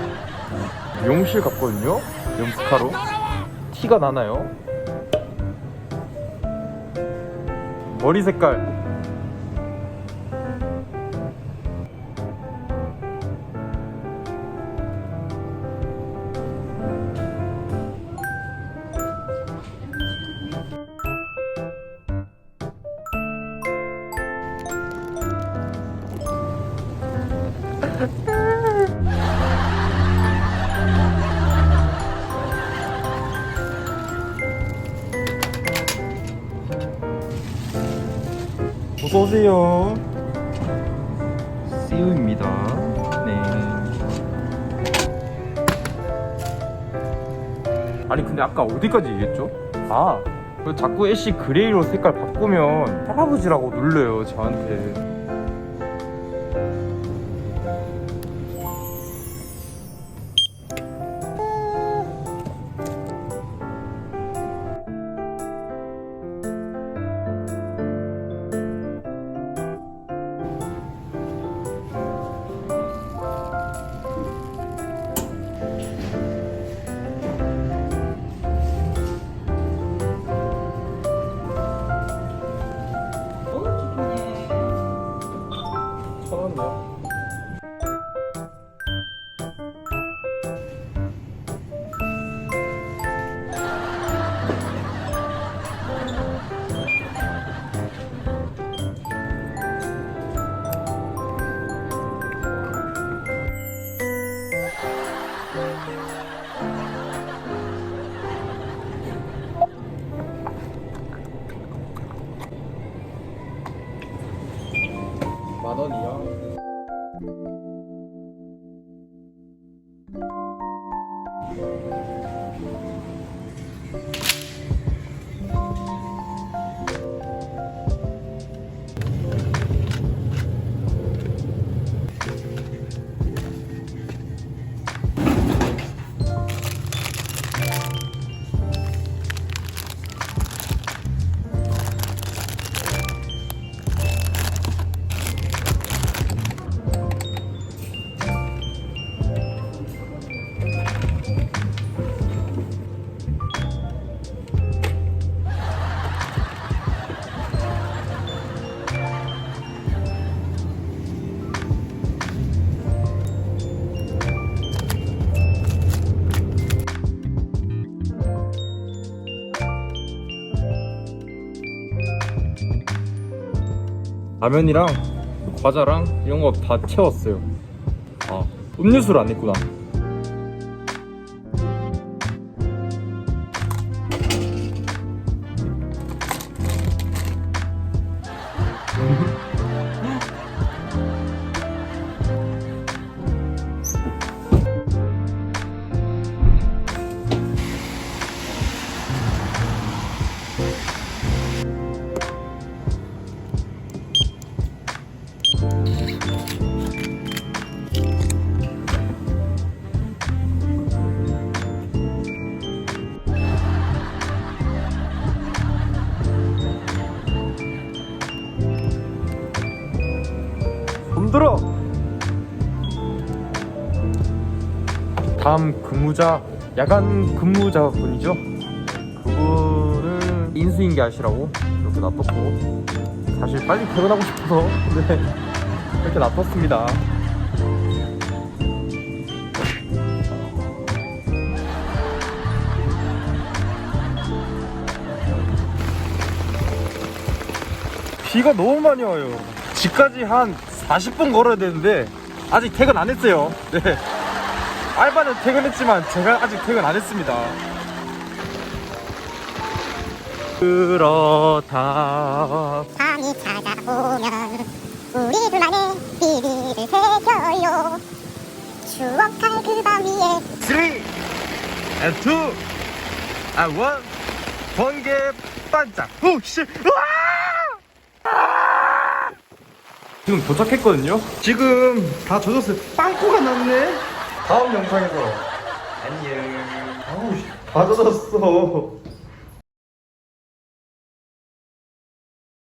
음, 미용실 갔거든요? 염색하러 티가 나나요? 머리 색깔 어서 오세요. 씨우입니다. 네. 아니 근데 아까 어디까지 얘기했죠? 아, 그 자꾸 애쉬 그레이로 색깔 바꾸면 할아버지라고 놀려요 저한테. 천 원이요? 만 원이요? 라면이랑 과자랑 이런 거 다 채웠어요. 아, 음료수를 안 냈구나. 손들어! 다음 근무자, 야간 근무자분이죠? 그분을 인수인계 하시라고 이렇게 놔뒀고 사실 빨리 퇴근하고 싶어서 네, 이렇게 놔뒀습니다. 비가 너무 많이 와요. 집까지 한 40분 걸어야 되는데 아직 퇴근 안 했어요. 네. 알바는 퇴근했지만 제가 아직 퇴근 안 했습니다. 그렇다. 밤이 찾아오면 우리 둘만의 비밀을 새겨요 추억할 그 밤 위에 3 and 2 and 1 번개 반짝 오씨 지금 도착했거든요? 지금 다 젖었어요. 빵꾸가 났네? 다음 영상에서. 안녕. 아우 다 젖었어